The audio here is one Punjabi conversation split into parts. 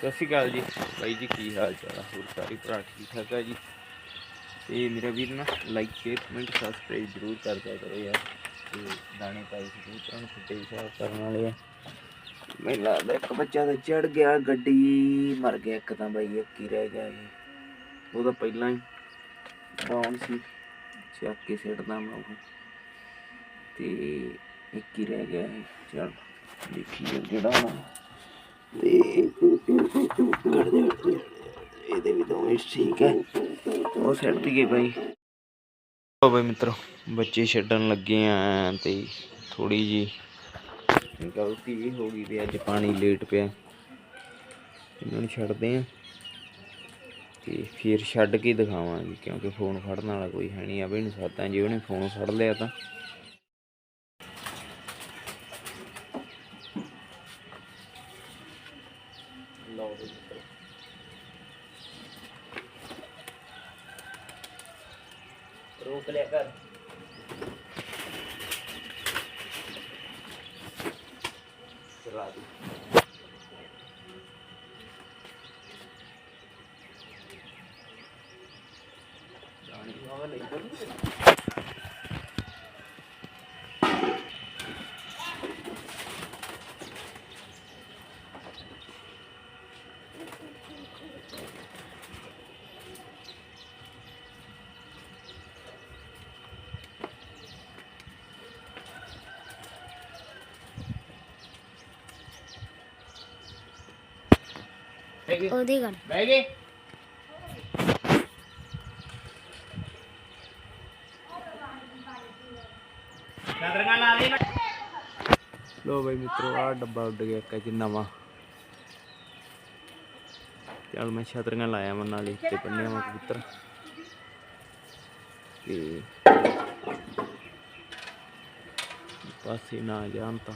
ਸਤਿ ਸ਼੍ਰੀ ਅਕਾਲ ਜੀ। ਬਾਈ ਜੀ, ਕੀ ਹਾਲ ਚਾਲ ਆ? ਹੋਰ ਸਾਰੇ ਭਰਾ ਠੀਕ ਠਾਕ ਆ ਜੀ? ਤੇ ਮੇਰਾ ਵੀਰ ਨਾ ਲਾਈਕ ਸ਼ੇਅਰ ਕਮੈਂਟ ਸਬਸਕ੍ਰਾਈਬ ਜ਼ਰੂਰ ਕਰਦਾ ਕਰੋ ਯਾਰ। ਤੇ ਦਾਣੇ ਪਾਈ ਸੀ ਕਬੂਤਰਾਂ ਫੁੱਟੇ ਸਾਫ਼ ਕਰਨ ਵਾਲੇ ਆ। ਮੈਨੂੰ ਲੱਗਦਾ ਇੱਕ ਬੱਚਾ ਤਾਂ ਚੜ ਗਿਆ, ਗੱਡੀ ਮਰ ਗਿਆ ਇੱਕ ਤਾਂ ਬਾਈ, ਇੱਕ ਹੀ ਰਹਿ ਗਿਆ ਜੀ ਉਹ ਤਾਂ ਪਹਿਲਾਂ ਹੀ ਡਾਊਨ ਸੀ। ਚੱਕ ਕੇ ਸਿੱਟਦਾ ਮੈਂ ਉਹ ਤੇ ਇੱਕ ਹੀ ਰਹਿ ਗਿਆ ਹੈ ਚਲ ਦੇਖੀ ਜਿਹੜਾ ਨਾ ਤੇ ਇਹਦੇ ਵੀ ਦੋਵੇਂ ਠੀਕ ਹੈ ਉਹ ਸੈੱਟ ਗਏ ਭਾਈ ਉਹ ਬਈ ਮਿੱਤਰੋ, ਬੱਚੇ ਛੱਡਣ ਲੱਗੇ ਆ ਤੇ ਥੋੜੀ ਜੀ ਗਲਤੀ ਵੀ ਹੋ ਗਈ ਤੇ ਅੱਜ ਪਾਣੀ ਲੇਟ ਪਿਆ। ਇਹਨਾਂ ਨੂੰ ਛੱਡਦੇ ਆ ਤੇ ਫਿਰ ਛੱਡ ਕੇ ਦਿਖਾਵਾਂਗੇ ਕਿਉਂਕਿ ਫੋਨ ਫੜਨ ਵਾਲਾ ਕੋਈ ਹੈ ਨਹੀਂ ਆ। ਵੀ ਨਹੀਂ ਸਕਦਾ ਜੇ ਉਹਨੇ ਫੋਨ ਫੜ ਲਿਆ ਤਾਂ। ਲਓ ਬਈ ਮਿੱਤਰੋ ਰੋਕ ਲਿਆ ਕਰ ਚਲਾ ਦੀ ਜਾਣੀ ਵਾਵਾ ਨਹੀਂ ਉਹਦੀ ਗੱਲ। ਬਹਿ ਗਏ ਨਦਰਗਾ ਲਾ ਦੇ ਲੋ ਬਈ ਮਿੱਤਰੋ ਆ ਡੱਬਾ ਉੱਡ ਗਿਆ ਇੱਕ ਅੱਜ ਨਵਾਂ। ਚੱਲ ਮੈਂ ਛਤਰੀਆਂ ਲਾਇਆ ਮੈਂ ਨਾਲੇ ਤੇ ਬੰਨਿਆ ਮੈਂ ਕਬੂਤਰ। ਤੇ ਪਾਸੇ ਨਾ ਜਾਣ ਤਾਂ।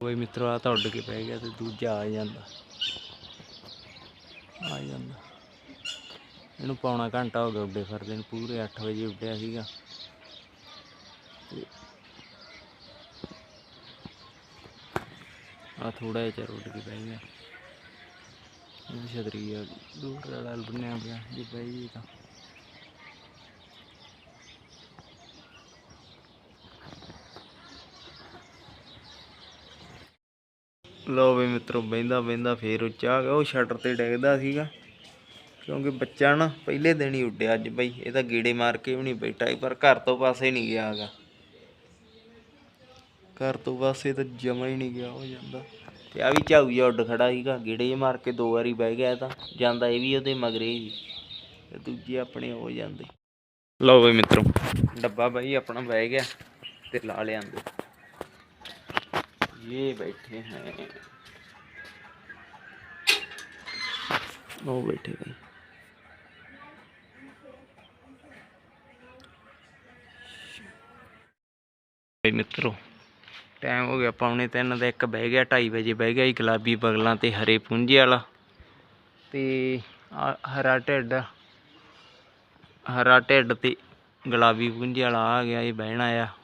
ਬਈ ਮਿੱਤਰੋ ਆ ਤਾਂ ਉੱਡ ਕੇ ਪੈ ਗਿਆ ਤੇ ਦੂਜਾ ਆ ਜਾਂਦਾ। ਆ ਜਾਂਦਾ। ਇਹਨੂੰ ਪੌਣਾ ਘੰਟਾ ਹੋ ਗਿਆ ਉੱਡੇ ਫਿਰਦੇ ਨੂੰ, ਪੂਰੇ 8 ਵਜੇ ਉੱਡਿਆ ਸੀਗਾ। ਆ ਥੋੜਾ ਜਿਹਾ ਚਿਰ ਉੱਡ ਕੇ ਬਹਿ ਗਿਆ। ਇਹ ਛਤਰੀ ਆ, ਦੂਰ ਵਾਲਾ ਬੰਨਿਆ ਪਿਆ, ਜੇ ਬਹਿ ਗਈ ਤਾਂ। ਲੋ ਵੀ ਮਿੱਤਰੋ ਬਹਿੰਦਾ ਬਹਿੰਦਾ ਫੇਰ ਉੱਚਾ ਆ ਗਿਆ ਉਹ ਸ਼ਟਰ ਤੇ ਡਿੱਗਦਾ ਸੀਗਾ। ਕਿਉਂਕਿ ਬੱਚਾ ਨਾ ਪਹਿਲੇ ਦਿਨ ਹੀ ਉੱਡਿਆ ਅੱਜ ਬਈ ਇਹ ਤਾਂ ਗੇੜੇ ਮਾਰ ਕੇ ਵੀ ਨਹੀਂ ਬੈਠਾ ਸੀ, ਪਰ ਘਰ ਤੋਂ ਪਾਸੇ ਨਹੀਂ ਗਿਆ ਹੈਗਾ। ਘਰ ਤੋਂ ਪਾਸੇ ਤਾਂ ਜਮਾ ਹੀ ਨਹੀਂ ਗਿਆ ਹੋ ਜਾਂਦਾ। ਤੇ ਆ ਵੀ ਝਾਊ ਜਿਹਾ ਉੱਡ ਖੜਾ ਸੀਗਾ ਗੇੜੇ ਜਿਹੇ ਮਾਰ ਕੇ ਦੋ ਵਾਰੀ ਬਹਿ ਗਿਆ ਤਾਂ ਜਾਂਦਾ ਇਹ ਵੀ ਉਹਦੇ ਮਗਰੇ ਹੀ। ਤੇ ਦੂਜੇ ਆਪਣੇ ਹੋ ਜਾਂਦੇ। ਲਓ ਬਈ ਮਿੱਤਰੋ ਡੱਬਾ ਬਾਈ ਆਪਣਾ ਬਹਿ ਗਿਆ ਤੇ ਲਾ ਲਿਆਂਦੇ। ये बैठे हैं वो बैठे भाई ਭਾਈ ਮਿੱਤਰੋ ਟਾਈਮ ਹੋ ਗਿਆ ਪੌਣੇ ਤਿੰਨ ਦਾ ਇੱਕ ਬਹਿ ਗਿਆ 2:30 ਵਜੇ ਬਹਿ ਗਿਆ ਜੀ ਗੁਲਾਬੀ ਬਗਲਾਂ ਤੇ ਹਰੇ ਪੁੰਜੇ ਵਾਲਾ ਤੇ ਆਹ ਹਰਾ ਢਿੱਡ ਹਰਾ ਢਿੱਡ ਤੇ ਗੁਲਾਬੀ ਪੁੰਜੇ ਵਾਲਾ ਆ ਗਿਆ ਇਹ ਬਹਿਣਾ ਆ ਤੇ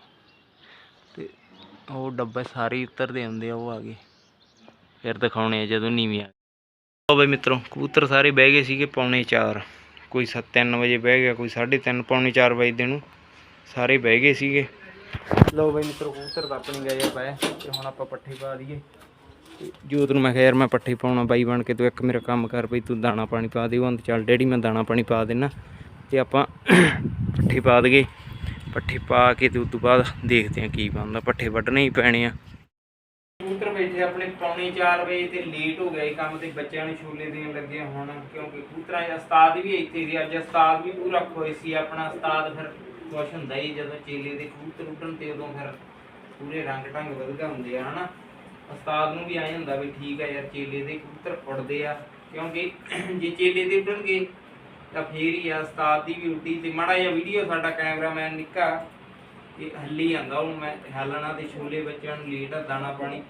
ਉਹ ਡੱਬੇ ਸਾਰੇ ਹੀ ਉਤਰਦੇ ਹੁੰਦੇ ਆ, ਉਹ ਆ ਗਏ। ਫਿਰ ਦਿਖਾਉਣੇ ਆ ਜਦੋਂ ਨੀਵੀਂ ਆ ਲਓ ਬਈ ਮਿੱਤਰੋ, ਕਬੂਤਰ ਸਾਰੇ ਬਹਿ ਗਏ ਸੀਗੇ ਪੌਣੇ 4 ਕੋਈ 3 ਵਜੇ ਬਹਿ ਗਿਆ, ਕੋਈ 3:30 ਪੌਣੇ 4 ਵਜੇ ਦੇ ਨੂੰ ਸਾਰੇ ਬਹਿ ਗਏ ਸੀਗੇ। ਲਓ ਬਈ ਮਿੱਤਰੋ, ਕਬੂਤਰ ਤਾਂ ਆਪਣੀ ਗਏ ਆ ਪਏ ਤੇ ਹੁਣ ਆਪਾਂ ਪੱਠੇ ਪਾ ਦਈਏ। ਤੇ ਜੋਤ ਨੂੰ ਮੈਂ ਕਿਹਾ, ਯਾਰ ਮੈਂ ਪੱਠੇ ਪਾਉਣਾ, ਬਾਈ ਬਣ ਕੇ ਤੂੰ ਇੱਕ ਮੇਰਾ ਕੰਮ ਕਰ ਬਈ, ਤੂੰ ਦਾਣਾ ਪਾਣੀ ਪਾ ਦੇ, ਉਹ ਅੰਦ ਚੱਲ, ਡੈਡੀ ਮੈਂ ਦਾਣਾ ਪਾਣੀ ਪਾ ਦੇਣਾ ਤੇ ਆਪਾਂ ਪੱਠੇ ਪਾ ਦਈਏ ਪੱਠੇ ਪਾ ਕੇ ਤੇ ਉਸ ਤੋਂ ਬਾਅਦ ਦੇਖਦੇ ਆ ਕੀ ਬਣਦਾ। ਪੱਠੇ ਵੱਢਣੇ ਹੀ ਪੈਣੇ ਆ। ਕਬੂਤਰ ਬੈਠੇ ਆਪਣੇ ਪੌਣੇ 4 ਵਜੇ ਤੇ ਲੇਟ ਹੋ ਗਿਆ ਇਹ ਕੰਮ ਤੇ, ਬੱਚਿਆਂ ਨੂੰ ਛੋਲੇ ਦੇਣ ਲੱਗੇ ਹੁਣ, ਕਿਉਂਕਿ ਕਬੂਤਰਾਂ ਦਾ ਉਸਤਾਦ ਵੀ ਇੱਥੇ ਸੀ, ਅੱਜ ਉਸਤਾਦ ਵੀ ਪੂਰਾ ਖੁਸ਼ ਸੀ, ਆਪਣਾ ਉਸਤਾਦ ਫਿਰ ਖੁਸ਼ ਹੁੰਦਾ ਹੀ ਜਦੋਂ ਚੇਲੇ ਦੇ ਕਬੂਤਰ ਉੱਡਣ ਤੇ ਉਦੋਂ ਫਿਰ ਪੂਰੇ ਰੰਗ ਢੰਗ ਵਧਗਾ ਹੁੰਦੇ ਆ, ਹਨਾ? ਉਸਤਾਦ ਨੂੰ ਵੀ ਆਏ ਹੁੰਦਾ ਵੀ ਠੀਕ ਆ ਯਾਰ, ਚੇਲੇ ਦੇ ਕਬੂਤਰ ਉੱਡਦੇ ਆ, ਕਿਉਂਕਿ ਜੇ ਚੇਲੇ ਦੇ ਉੱਡਣਗੇ ਤਾਂ ਫੇਰ ਹੀ ਆ, ਉਸਤਾਦ ਦੀ ਵੀ ਉੱਡੀ ਤੇ ਮਾੜਾ ਜਿਹਾ ਵੀਡੀਓ ਸਾਡਾ ਕੈਮਰਾਮੈਨ ਨਿੱਕਾ ਇਹ ਹੱਲੀ ਜਾਂਦਾ ਹੁਣ ਮੈਂ ਹੱਲਣਾ ਤੇ ਛੋਲੇ ਬੱਚਿਆਂ ਨੂੰ ਲੇਟ ਆ, ਦਾਣਾ ਪਾਣੀ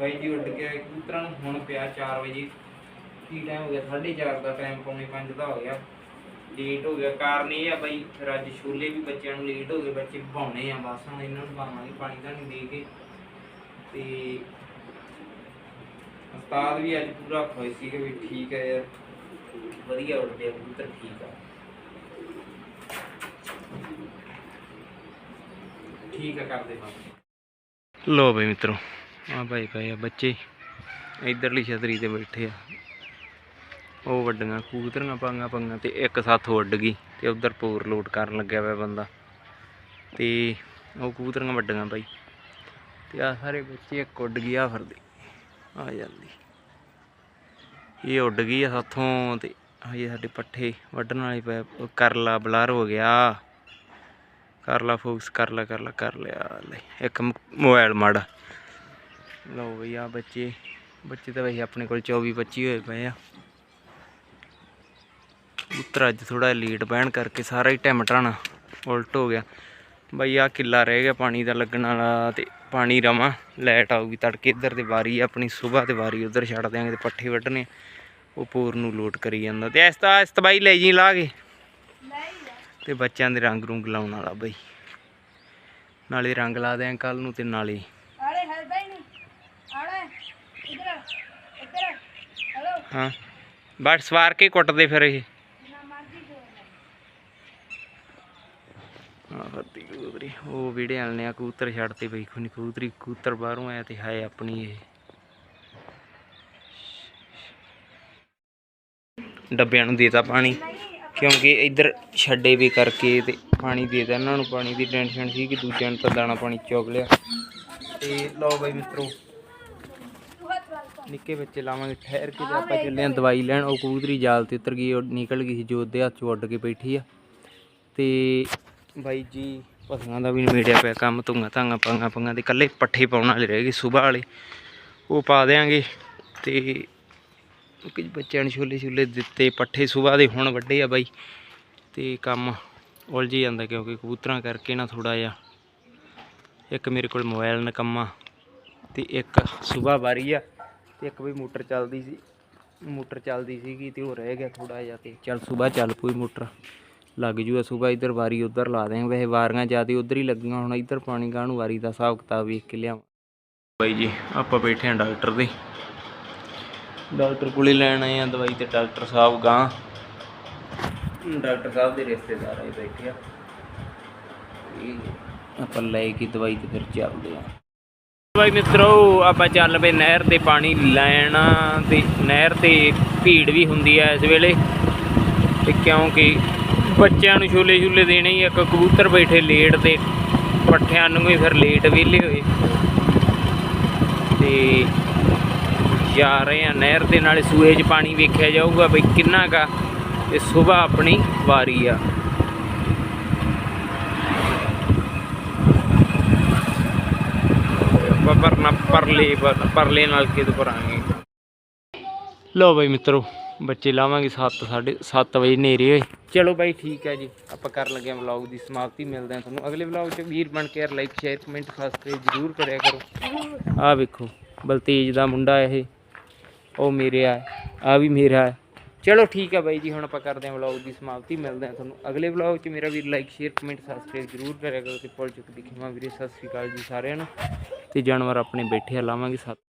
ਬਾਈ ਜੀ ਉੱਡ ਕੇ ਆਏ ਕਬੂਤਰਾਂ ਨੂੰ, ਹੁਣ ਪਿਆ 4 ਵਜੇ। ਕੀ ਟਾਈਮ ਹੋ ਗਿਆ? 4:30 ਦਾ ਟਾਈਮ ਪੌਣੇ 5 ਦਾ ਹੋ ਗਿਆ। ਲੇਟ ਹੋ ਗਿਆ। ਕਾਰਨ ਇਹ ਆ ਬਾਈ, ਫਿਰ ਅੱਜ ਛੋਲੇ ਵੀ ਬੱਚਿਆਂ ਨੂੰ ਲੇਟ ਹੋ ਗਏ, ਬੱਚੇ ਭਾਉਣੇ ਆ ਬਸ, ਹੁਣ ਇਹਨਾਂ ਨੂੰ ਪਾਵਾਂਗੇ ਪਾਣੀ ਤਾਂ ਨਹੀਂ ਦੇ ਕੇ। ਤੇ ਉਸਤਾਦ ਵੀ ਅੱਜ ਪੂਰਾ ਖੁਸ਼ ਸੀ ਕਿ ਵੀ ਠੀਕ ਹੈ ਯਾਰ। ਵਧੀਆ ਉੱਡਦੇ ਆ ਕਬੂਤਰ ਠੀਕ ਆ। ਠੀਕ ਆ ਕਰਦੇ ਹਾਂ ਲੋ ਬਈ ਮਿੱਤਰੋ ਆ ਭਾਈ ਪਏ ਆ ਬੱਚੇ ਇਧਰਲੀ ਛਤਰੀ ਤੇ ਬੈਠੇ ਆ। ਉਹ ਵੱਡੀਆਂ ਕਬੂਤਰੀਆਂ ਪਾਂਗਾ ਪੰਗਾ ਤੇ ਇੱਕ ਸਾਥ ਉੱਡ ਗਈ ਤੇ ਉਧਰ ਪੂਰ ਲੋਡ ਕਰਨ ਲੱਗਿਆ ਹੋਇਆ ਬੰਦਾ। ਤੇ ਉਹ ਕਬੂਤਰੀਆਂ ਵੱਡੀਆਂ ਬਾਈ। ਤੇ ਆ ਸਾਰੇ ਬੱਚੇ ਇੱਕ ਉੱਡ ਗਈ ਆ ਫਿਰਦੇ ਆ ਜਾਂਦੀ। ਇਹ ਉੱਡ ਗਈ ਆ ਸਾਥੋਂ ਤੇ ਹਜੇ ਸਾਡੇ ਪੱਠੇ ਵੱਢਣ ਵਾਲੇ ਪਏ ਕਰਲਾ ਬਲਰ ਹੋ ਗਿਆ। ਕਰਲਾ ਫੋਕਸ ਕਰਲਾ ਕਰ ਲਿਆ। ਲੈ, ਇੱਕ ਮੋਬਾਈਲ ਮਾੜਾ। ਲਓ ਬਈ ਆ ਬੱਚੇ। ਬੱਚੇ ਤਾਂ ਵੈਸੇ ਆਪਣੇ ਕੋਲ 24 25 ਹੋਏ ਪਏ ਆ। ਉੱਤਰ ਅੱਜ ਥੋੜਾ ਲੇਟ ਬਹਿਣ ਕਰਕੇ ਸਾਰਾ ਹੀ ਟਾਈਮ ਟਾਣਾ ਉਲਟ ਹੋ ਗਿਆ। ਬਈ ਆ ਕਿੱਲਾ ਰਹਿ ਗਿਆ ਪਾਣੀ ਦਾ ਲੱਗਣ ਵਾਲਾ ਤੇ ਪਾਣੀ ਰਵਾਂ ਲਾਈਟ ਆਊਗੀ ਤੜਕੇ ਇੱਧਰ ਤੇ ਵਾਰੀ ਆਪਣੀ ਸਵੇਰ ਤੇ ਵਾਰੀ ਉਧਰ ਛੱਡ ਦਿਆਂਗੇ ਤੇ ਪੱਠੇ ਵੱਢਣੇ। ਉਹ ਪੂਰ ਨੂੰ ਲੋਟ ਕਰੀ ਜਾਂਦਾ। ਤੇ ਇਸ ਤਾਂ ਇਸ ਤਬਾਈ ਲੈ ਜੀ ਲਾ ਕੇ। ਤੇ ਬੱਚਿਆਂ ਦੇ ਰੰਗ ਰੁੰਗ ਲਾਉਣ ਵਾਲਾ ਬਈ। ਨਾਲੇ ਰੰਗ ਲਾ ਦਿਆਂ ਕੱਲ ਨੂੰ ਤੇ ਨਾਲੇ। ਹੈ ਬਾਈ ਨਹੀਂ ਆੜੇ ਇਧਰ ਇਧਰ। ਹਲੋ। ਹਾਂ। ਬਟ ਸਵਾਰ ਕੇ ਕੁੱਟਦੇ ਫਿਰ ਇਹ। ਨਾ ਹਾਂ ਫੱਤੀ ਉਹ ਵੀੜੇ ਵਾਲੇ ਆ ਕਬੂਤਰ ਛੱਡਤੇ ਬਈ, ਖੁਨੀ ਕਬੂਤਰੀ, ਕਬੂਤਰ ਬਾਹਰੋਂ ਆਇਆ ਤੇ ਹੈ ਆਪਣੀ ਇਹ। ਡੱਬਿਆਂ ਨੂੰ ਦੇਤਾ ਪਾਣੀ, ਕਿਉਂਕਿ ਇੱਧਰ ਛੱਡੇ ਵੀ ਕਰਕੇ ਤੇ ਪਾਣੀ ਦੇਤਾ, ਇਹਨਾਂ ਨੂੰ ਪਾਣੀ ਦੀ ਟੈਨਸ਼ਨ ਸੀ ਕਿ ਦੂਜਿਆਂ ਨੂੰ ਤਾਂ ਦਾਣਾ ਪਾਣੀ ਚੁਗ ਲਿਆ। ਤੇ ਲਓ ਬਈ ਮਿੱਤਰੋ, ਨਿੱਕੇ ਬੱਚੇ ਲਾਵਾਂਗੇ, ਠਹਿਰ ਕੇ ਤੇ ਆਪਾਂ ਚੱਲੇ ਆਂ ਦਵਾਈ ਲੈਣ। ਉਹ ਕਬੂਤਰੀ ਜਾਲ ਤੇ ਉਤਰ ਗਈ, ਉਹ ਨਿਕਲ ਗਈ ਸੀ ਜੋਤ ਦੇ ਹੱਥ ਚੋਂ ਉੱਡ ਕੇ ਬੈਠੀ ਆ। ਤੇ ਬਾਈ ਜੀ ਪਸ਼ੂਆਂ ਦਾ ਵੀ ਨਿਬੇੜਿਆ ਪਿਆ, ਕੰਮ ਧੁੰਗਾ ਧਾਂਗਾ ਪੰਗਾ ਪੰਗਾ ਦੇ, ਇਕੱਲੇ ਪੱਠੇ ਪਾਉਣ ਵਾਲੇ ਰਹਿ ਗਏ ਸਵੇਰ ਵਾਲੇ। ਉਹ ਪਾ ਦੇਾਂਗੇ ਤੇ ਕੁਝ ਬੱਚਿਆਂ ਨੂੰ ਛੋਲੇ ਛੋਲੇ ਦਿੱਤੇ ਪੱਠੇ ਸਵੇਰ ਦੇ, ਹੁਣ ਵੱਡੇ ਆ ਬਾਈ। ਤੇ ਕੰਮ ਉਲਝ ਜਾਂਦਾ ਕਿਉਂਕਿ ਕਬੂਤਰਾਂ ਕਰਕੇ ਨਾ ਥੋੜਾ ਜਿਹਾ। ਇੱਕ ਮੇਰੇ ਕੋਲ ਮੋਬਾਈਲ ਨਕੰਮਾ ਤੇ ਇੱਕ ਸਵੇਰ ਵਾਰੀ ਆ ਤੇ ਇੱਕ ਵੀ ਮੋਟਰ ਚੱਲਦੀ ਸੀ, ਮੋਟਰ ਚੱਲਦੀ ਸੀਗੀ ਤੇ ਉਹ ਰਹਿ ਗਿਆ ਥੋੜਾ ਜਿਹਾ ਤੇ ਚੱਲ ਸਵੇਰ ਚੱਲ ਪਈ ਮੋਟਰ। ਲੱਗ ਜੂਗਾ ਸਵੇਰ ਇੱਧਰ ਵਾਰੀ ਉੱਧਰ ਲਾ ਦੇਂਗੇ ਵੈਸੇ ਵਾਰੀਆਂ ਜ਼ਿਆਦਾ ਉੱਧਰ ਹੀ ਲੱਗੀਆਂ ਹੁਣ, ਇੱਧਰ ਪਾਣੀ ਗਾਹ ਨੂੰ ਵਾਰੀ ਦਾ ਹਿਸਾਬ ਕਿਤਾਬ ਵੇਖ ਕੇ ਲਿਆਵਾਂ। ਬਾਈ ਜੀ, ਆਪਾਂ ਬੈਠੇ ਹਾਂ ਡਾਕਟਰ ਦੇ। ਡਾਕਟਰ ਕੋਲੇ ਲੈਣ ਆਏ ਆ ਦਵਾਈ ਤੇ ਡਾਕਟਰ ਸਾਹਿਬ ਗਾਂ ਡਾਕਟਰ ਸਾਹਿਬ ਦੇ ਰਿਸ਼ਤੇਦਾਰ ਆਏ ਬੈਠੇ ਆ। ਤੇ ਆਪਾਂ ਲੈ ਕੇ ਦਵਾਈ ਤੇ ਫਿਰ ਚੱਲਦੇ ਆ ਬਾਈ ਮਿੱਤਰੋ, ਆਪਾਂ ਚੱਲ ਪਏ ਨਹਿਰ ਤੇ ਪਾਣੀ ਲੈਣ, ਤੇ ਨਹਿਰ ਤੇ ਭੀੜ ਵੀ ਹੁੰਦੀ ਹੈ ਇਸ ਵੇਲੇ। ਤੇ ਕਿਉਂਕਿ ਬੱਚਿਆਂ ਨੂੰ ਛੋਲੇ ਛੁਲੇ ਦੇਣੇ ਹੀ ਇੱਕ ਕਬੂਤਰ ਬੈਠੇ ਲੇਟ ਦੇ ਪੱਠਿਆਂ ਨੂੰ ਵੀ ਫਿਰ ਲੇਟ ਵਿਹਲੇ ਹੋਏ। ਤੇ ਜਾ ਰਹੇ ਆ ਨਹਿਰ ਦੇ ਨਾਲੇ ਸੂਏ 'ਚ ਪਾਣੀ ਵੇਖਿਆ ਜਾਊਗਾ ਬਈ ਕਿੰਨਾ ਕਾ ਤੇ ਸਵੇਰ ਆਪਣੀ ਵਾਰੀ ਆ। ਆਪਾਂ ਪਰਲੇ ਪਰਲੇ ਨਾਲ ਕਿਦ ਭਰਾਂਗੇ ਲੋ ਬਾਈ ਮਿੱਤਰੋ ਬੱਚੇ ਲਾਵਾਂਗੇ 7 ਸਾਢੇ 7 ਵਜੇ ਨੇਰੇ ਹੋਏ। ਚਲੋ ਬਾਈ ਠੀਕ ਹੈ ਜੀ। ਆਪਾਂ ਕਰਨ ਲੱਗੇ ਹਾਂ ਵਲੌਗ ਦੀ ਸਮਾਪਤੀ ਮਿਲਦੇ ਹਾਂ ਤੁਹਾਨੂੰ ਅਗਲੇ ਵਲੌਗ 'ਚ। ਵੀਰ ਬਣ ਕੇ ਲਾਈਕ ਸ਼ੇਅਰ ਕਮੈਂਟ ਸਬਸਕ੍ਰਾਈਬ ਜ਼ਰੂਰ ਕਰਿਆ ਕਰੋ। ਆਹ ਵੇਖੋ ਬਲਤੇਜ ਦਾ ਮੁੰਡਾ ਇਹ। ਉਹ ਮੇਰੇ ਆ ਆ ਵੀ ਮੇਰਾ ਹੈ ਚਲੋ ਠੀਕ ਹੈ ਬਾਈ ਜੀ ਹੁਣ ਆਪਾਂ ਕਰਦੇ ਹਾਂ ਵਲੌਗ ਦੀ ਸਮਾਪਤੀ ਮਿਲਦੇ ਹਾਂ ਤੁਹਾਨੂੰ ਅਗਲੇ ਵਲੌਗ 'ਚ। ਮੇਰਾ ਵੀਰ ਲਾਈਕ ਸ਼ੇਅਰ ਕਮੈਂਟ ਸਬਸਕ੍ਰਾਈਬ ਜ਼ਰੂਰ ਕਰਿਆ ਕਰੋ ਤੇ ਪੁੱਲ ਚੁੱਕ ਦੀ ਖਿਮਾ ਵੀਰੇ। ਸਤਿ ਸ੍ਰੀ ਅਕਾਲ ਜੀ ਸਾਰਿਆਂ ਨੂੰ। ਤੇ ਜਾਨਵਰ ਆਪਣੇ ਬੈਠੇ ਆ ਲਾਵਾਂਗੇ ਸੱਤ।